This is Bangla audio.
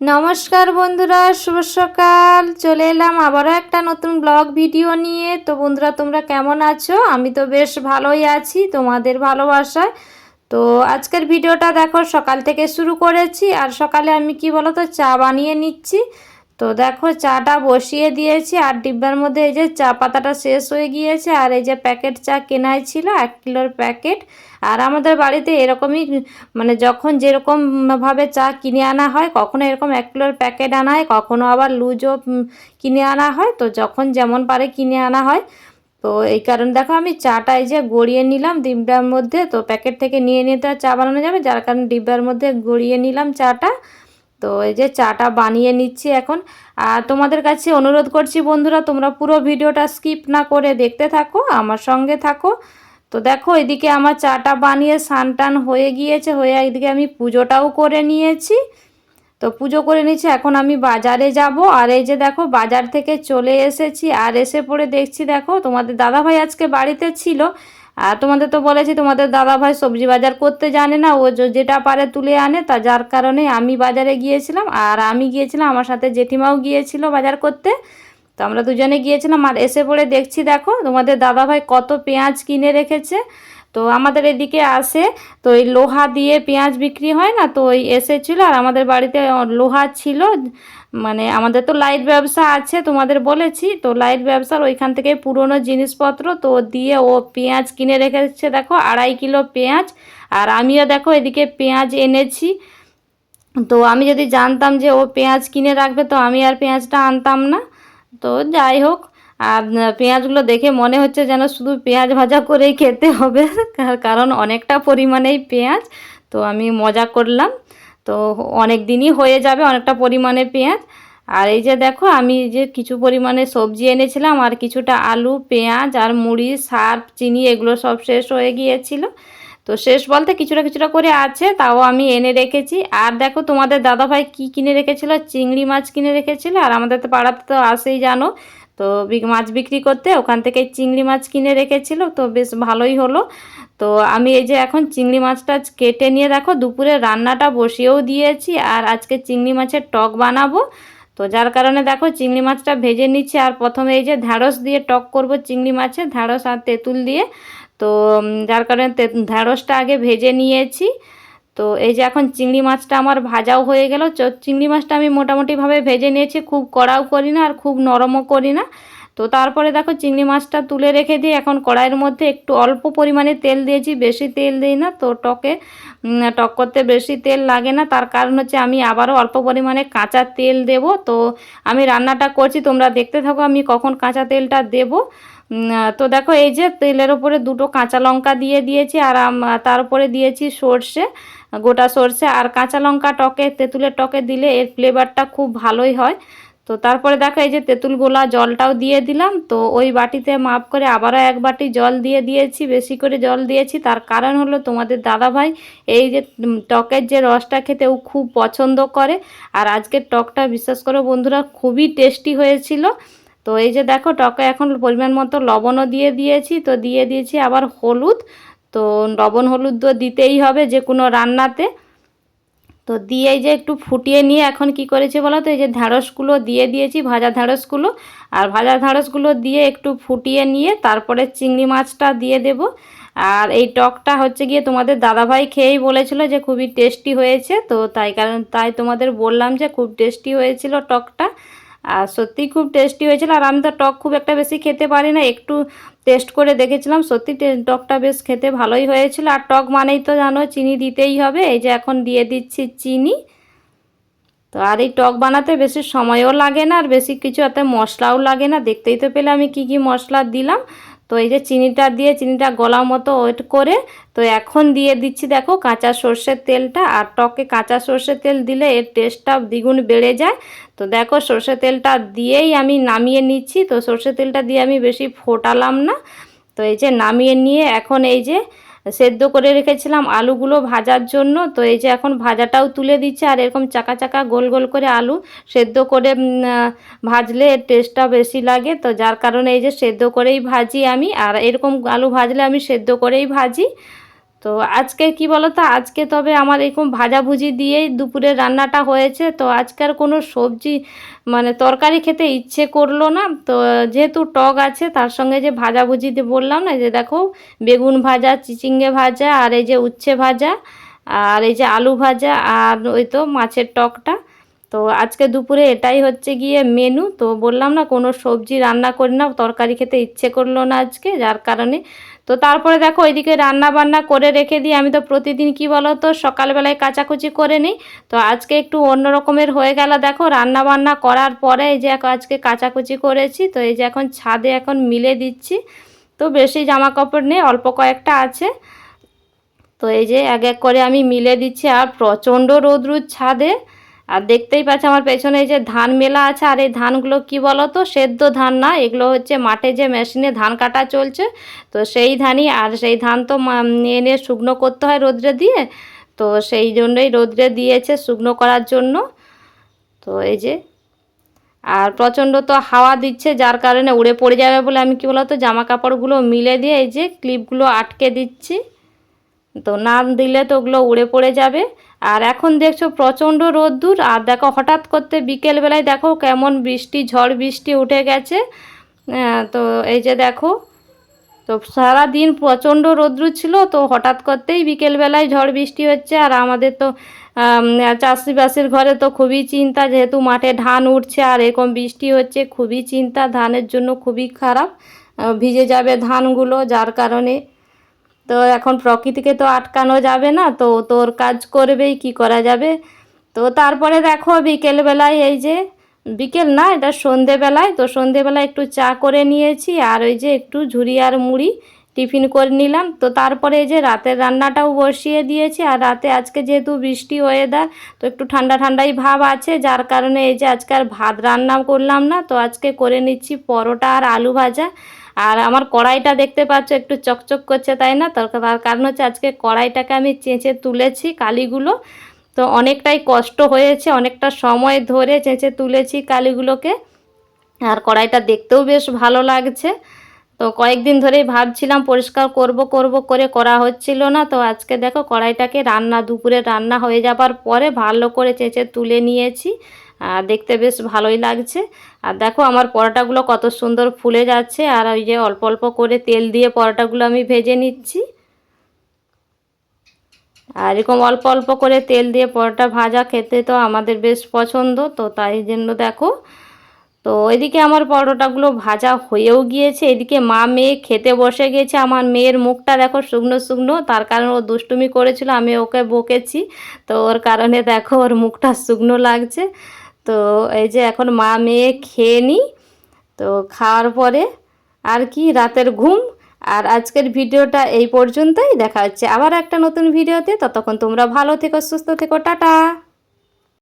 নমস্কার বন্ধুরা, শুভ সকাল। চলে এলাম আবারও একটা নতুন ব্লগ ভিডিও নিয়ে। তো বন্ধুরা, তোমরা কেমন আছো? আমি তো বেশ ভালোই আছি, তোমাদের ভালোবাসায়। তো আজকের ভিডিওটা দেখো, সকাল থেকে শুরু করেছি। আর সকালে আমি কি বলো তো চা বানিয়ে নিচ্ছি। তো দেখো চাটা বসিয়ে দিয়েছি আর ডিব্বার মধ্যে এই যে চা পাতাটা শেষ হয়ে গিয়েছে আর এই যে প্যাকেট চা কেনাই ছিল, এক কিলোর প্যাকেট। আর আমাদের বাড়িতে এরকমই মানে যখন যেরকমভাবে চা কিনে আনা হয়, কখনো এরকম এক কিলোর প্যাকেট আনা হয়, কখনো আবার লুজও কিনে আনা হয়। তো যখন যেমন পারে কিনে আনা হয়। তো এই কারণে দেখো আমি চাটা এই যে গড়িয়ে নিলাম ডিব্বার মধ্যে। তো প্যাকেট থেকে নিয়ে নিয়ে তো চা বানানো যাবে, যার কারণে ডিব্বার মধ্যে গড়িয়ে নিলাম চাটা। তো এই যে চাটা বানিয়ে নিচ্ছি এখন। আর তোমাদের কাছে অনুরোধ করছি বন্ধুরা, তোমরা পুরো ভিডিওটা স্কিপ না করে দেখতে থাকো, আমার সঙ্গে থাকো। তো দেখো, এদিকে আমার চাটা বানিয়ে টান হয়ে গিয়েছে, হয়ে এদিকে আমি পুজোটাও করে নিয়েছি। তো পুজো করে নিয়েছি, এখন আমি বাজারে যাব। আর এই যে দেখো, বাজার থেকে চলে এসেছি, আর এসে পড়ে দেখছি, দেখো, তোমাদের দাদাভাই আজকে বাড়িতে ছিল। আর তোমাদের তো বলেছি তোমাদের দাদাভাই সবজি বাজার করতে জানে না, ও যেটা পারে তুলে আনে, তা যার কারণে আমি বাজারে গিয়েছিলাম, আর আমি গিয়েছিলাম, আমার সাথে জেঠিমাও গিয়েছিল বাজার করতে। তো আমরা দুজনে গিয়েছিলাম, আর এসে পড়ে দেখছি, দেখো, তোমাদের দাদাভাই কত পেঁয়াজ কিনে রেখেছে। তো আমাদের এদিকে আসে, তো এই লোহা দিয়ে পেঁয়াজ বিক্রি হয় না, তো ওই এসেছিল, আর আমাদের বাড়িতে লোহা ছিল মানে আমাদের তো লাইট ব্যবসা আছে, তোমাদের বলেছি, তো লাইট ব্যবসার ওইখান থেকে পুরনো জিনিসপত্র তো দিয়ে ও পেঁয়াজ কিনে রেখেছে, দেখো আড়াই কিলো পেঁয়াজ, আর আমিও দেখো এদিকে পেঁয়াজ এনেছি। তো আমি যদি জানতাম যে ও পেঁয়াজ কিনে রাখবে, তো আমি আর পেঁয়াজটা আনতাম না। তো যাই হোক, আর পেঁয়াজগুলো দেখে মনে হচ্ছে যেন শুধু পেঁয়াজ ভাজা করেই খেতে হবে, কার- কারণ অনেকটা পরিমাণেই পেঁয়াজ, তো আমি মজা করলাম। তো অনেক দিনই হয়ে যাবে অনেকটা পরিমাণে পেঁয়াজ। আর এই যে দেখো, আমি যে কিছু পরিমাণে সবজি এনেছিলাম, আর কিছুটা আলু, পেঁয়াজ আর মুড়ি সার চিনি, এগুলো সব শেষ হয়ে গিয়েছিল। তো শেষ বলতে কিছুটা কিছুটা করে আছে, তাও আমি এনে রেখেছি। আর দেখো, তোমাদের দাদাভাই কি কিনে রেখেছিল? চিংড়ি মাছ কিনে রেখেছিল, আর আমাদের তো পাড়াতে তো আসেই জানো। তো মাছ বিক্রি করতে ওখান থেকে চিংড়ি মাছ কিনে রেখেছিল, তো বেশ ভালোই হলো। তো আমি এই যে এখন চিংড়ি মাছটা কেটে নিয়ে দেখো, দুপুরে রান্নাটা বসিয়েও দিয়েছি আর আজকে চিংড়ি মাছের টক বানাবো। তো যার কারণে দেখো চিংড়ি মাছটা ভেজে নিচ্ছি আর প্রথমে এই যে ঢ্যাঁড়স দিয়ে টক করব চিংড়ি মাছে, ঢ্যাঁড়স আর তেঁতুল দিয়ে। তো যার কারণে ঢ্যাঁড়সটা আগে ভেজে নিয়েছি। তো এই যে এখন চিংড়ি মাছটা আমার ভাজাও হয়ে গেল। চিংড়ি মাছটা আমি মোটামুটিভাবে ভেজে নিয়েছি, খুব কড়াও করি না আর খুব নরমও করি না। তো তারপরে দেখো চিংড়ি মাছটা তুলে রেখে দিয়ে এখন কড়াইয়ের মধ্যে একটু অল্প পরিমাণে তেল দিয়েছি, বেশি তেল দিই না তো টকে টক করতে বেশি তেল লাগে না। তার কারণ হচ্ছে আমি আবারও অল্প পরিমাণে কাঁচা তেল দেব। তো আমি রান্নাটা করছি, তোমরা দেখতে থাকো আমি কখন কাঁচা তেলটা দেবো। তো দেখো এই যে তেলের ওপরে দুটো কাঁচা লঙ্কা দিয়ে দিয়েছি আর তার উপরে দিয়েছি সর্ষে, গোটা সর্ষে আর কাঁচা লঙ্কা টকে, তেঁতুলের টকে দিলে এর ফ্লেভারটা খুব ভালোই হয়। তো তারপরে দেখো, এই যে তেঁতুল গোলা জলটাও দিয়ে দিলাম, তো ওই বাটিতে মাপ করে আবারও এক বাটি জল দিয়ে দিয়েছি, বেশি করে জল দিয়েছি। তার কারণ হলো তোমাদের দাদাভাই এই যে টকের যে রসটা খেতে ও খুব পছন্দ করে, আর আজকের টকটা বিশ্বাস করো বন্ধুরা খুবই টেস্টি হয়েছিল। তো এই যে দেখো, টকে এখন পরিমাণ মতো লবণও দিয়ে দিয়েছি, তো দিয়ে দিয়েছি আবার হলুদ, তো লবণ হলুদ তো দিতেই হবে যে কোনো রান্নাতে। তো দিয়ে যে একটু ফুটিয়ে নিয়ে এখন কি করেছি বলো তো? এই যে ঢ্যাঁড়সগুলো দিয়ে দিয়েছি, ভাজা ঢ্যাঁড়সগুলো আর ভাজা ঢ্যাঁড়সগুলো দিয়ে একটু ফুটিয়ে নিয়ে তারপরে চিংড়ি মাছটা দিয়ে দেব। আর এই টকটা হচ্ছে গিয়ে তোমাদের দাদাভাই খেয়েই বলেছিল যে খুবই টেস্টি হয়েছে। তো তাই কারণ, তাই তোমাদের বললাম যে খুব টেস্টি হয়েছিল টকটা। আর সত্যি খুব টেস্টি হয়েছিল। আর আমি তো টক খুব একটা বেশি খেতে পারি না একটু টেস্ট করে দেখেছিলাম। সত্যি টকটা বেশ খেতে ভালোই হয়েছিল। আর টক মানেই তো জানো চিনি দিতেই হবে। এই যে এখন দিয়ে দিচ্ছি চিনি। তো আর এই টক বানাতে বেশি সময়ও লাগে না, আর বেশি কিছু এত মশলাও লাগে না। দেখতেই তো পেলে আমি কি কি মশলা দিলাম। তো এই যে চিনিটা দিয়ে চিনিটা গলা মতো ওয়েট করে, তো এখন দিয়ে দিচ্ছি দেখো কাঁচা সর্ষের তেলটা, আর টকে কাঁচা সর্ষের তেল দিলে এর টেস্টটা দ্বিগুণ বেড়ে যায়। তো দেখো সর্ষের তেলটা দিয়েই আমি নামিয়ে নিচ্ছি, তো সর্ষের তেলটা দিয়ে আমি বেশি ফোটালাম না। তো এই যে নামিয়ে নিয়ে এখন এই যে সেদ্ধ করে রেখেছিলাম আলুগুলো ভাজার জন্য। তো এই যে এখন ভাজাটাও তুলে দিচ্ছে আর এরকম চাকা চাকা গোল গোল করে আলু সেদ্ধ করে ভাজলে এর টেস্টটা বেশি লাগে। তো যার কারণে এই যে সেদ্ধ করেই ভাজি আমি। আর এরকম আলু ভাজলে আমি সেদ্ধ করেই ভাজি। তো আজকে কি বলো তো আজকে তবে আমার এরকম ভাজাভুজি দিয়েই দুপুরের রান্নাটা হয়েছে। তো আজকের কোনো সবজি মানে তরকারি খেতে ইচ্ছে করল না। তো যেহেতু টক আছে, তার সঙ্গে যে ভাজাভুজি বললাম না যে দেখো, বেগুন ভাজা, চিচিঙ্গে ভাজা, আর এই যে উচ্ছে ভাজা, আর এই যে আলু ভাজা, আর ওই তো মাছের টকটা। তো আজকে দুপুরে এটাই হচ্ছে গিয়ে মেনু। তো বললাম না, কোনো সবজি রান্না করি না, তরকারি খেতে ইচ্ছে করল না আজকে, যার কারণে তো তারপরে দেখো ওইদিকে রান্না বান্না করে রেখে দিই। আমি তো প্রতিদিন কি বলো তো সকালবেলায় কাচাকুচি করে নিই। তো আজকে একটু অন্য রকমের হয়ে গেল। দেখো রান্না বান্না করার পরে এই যে আজকে কাচাকুচি করেছি, তো এই যে এখন ছাদে এখন মিলে দিচ্ছি। তো বেশি জামা কাপড় নেই, অল্প কয়েকটা আছে। তো এই যে এক এক করে আমি মিলে দিচ্ছি। আর প্রচণ্ড রোদ্রুর ছাদে। আর দেখতেই পাচ্ছ আমার পেছনে এই যে ধান মেলা আছে, আর এই ধানগুলো কি বলো তো সেদ্ধ ধান না, এগুলো হচ্ছে মাঠে যে মেশিনে ধান কাটা চলছে, তো সেই ধানই, আর সেই ধান তো এনে শুকনো করতে হয় রোদ্রে দিয়ে, তো সেই জন্যই রোদ্রে দিয়েছে শুকনো করার জন্য, তো এই যে, আর প্রচণ্ড তো হাওয়া দিচ্ছে, যার কারণে উড়ে পড়ে যাবে বলে আমি কী বলতো জামা কাপড়গুলো মিলে দিয়ে এই যে ক্লিপগুলো আটকে দিচ্ছি। তো না দিলে তো ওগুলো উড়ে পড়ে যাবে। আর এখন দেখছ প্রচণ্ড রোদ্দুর। আর দেখো হঠাৎ করতে বিকেলবেলায় দেখো কেমন বৃষ্টি, ঝড় বৃষ্টি উঠে গেছে। তো এই যে দেখো, তো সারাদিন প্রচণ্ড রোদ্রু ছিল। তো হঠাৎ করতেই বিকেলবেলায় ঝড় বৃষ্টি হচ্ছে। আর আমাদের তো চাষিবাসীর ঘরে তো খুবই চিন্তা। যেহেতু মাঠে ধান উঠছে আর এরকম বৃষ্টি হচ্ছে, খুবই চিন্তা। ধানের জন্য খুবই খারাপ। ভিজে যাবে ধানগুলো, যার কারণে তো এখন প্রকৃতিকে তো আটকানো যাবে না, তো তোর কাজ করবেই, কি করা যাবে? তো তারপরে দেখো বিকেলবেলায় এই যে, বিকেল না, এটা সন্ধেবেলায়, তো সন্ধেবেলায় একটু চা করে নিয়েছি, আর ওই যে একটু ঝুড়ি আর মুড়ি টিফিন করে নিলাম। তো তারপরে এই যে রাতের রান্নাটাও বসিয়ে দিয়েছি। আর রাতে আজকে যেহেতু বৃষ্টি ওয়েদার তো একটু ঠান্ডা ঠান্ডাই ভাব আছে। যার কারণে এই যে আজকে আর ভাত রান্না করলাম না। তো আজকে করে নিচ্ছি পরোটা আর আলু ভাজা। আর আমার কড়াইটা দেখতে পাচ্ছ একটু চকচক করছে তাই না? তার কারণ হচ্ছে আজকে কড়াইটাকে আমি চেঁচে তুলেছি কালিগুলো। তো অনেকটাই কষ্ট হয়েছে, অনেকটা সময় ধরে চেঁচে তুলেছি কালিগুলোকে। আর কড়াইটা দেখতেও বেশ ভালো লাগছে। তো কয়েকদিন ধরেই ভাবছিলাম পরিষ্কার করব করব, করে করা হচ্ছিল না। তো আজকে দেখো কড়াইটাকে রান্না, দুপুরে রান্না হয়ে যাবার পরে ভালো করে চেঁচে তুলে নিয়েছি। আর দেখতে বেশ ভালোই লাগছে। আর দেখো আমার পরোটাগুলো কত সুন্দর ফুলে যাচ্ছে। আর ওই যে অল্প অল্প করে তেল দিয়ে পরোটাগুলো আমি ভেজে নিচ্ছি। আর এরকম অল্প অল্প করে তেল দিয়ে পরোটা ভাজা খেতে তো আমাদের বেশ পছন্দ। তো তাই জন্য দেখো তো এদিকে আমার পরোটাগুলো ভাজা হয়েও গিয়েছে। এদিকে মা মেয়ে খেতে বসে গেছে। আমার মেয়ের মুখটা দেখো শুকনো শুকনো। তার কারণে ও দুষ্টুমি করেছিল, আমি ওকে বকেছি। তো ওর কারণে দেখো ওর মুখটা শুকনো লাগছে। তো এই যে এখন মা মেয়ে খেয়ে নিই তো খাওয়ার পরে আর কি, রাতের ঘুম। আর আজকের ভিডিওটা এই পর্যন্তই। দেখা হচ্ছে আবার একটা নতুন ভিডিওতে। ততক্ষণ তোমরা ভালো থেকো, সুস্থ থেকো। টাটা!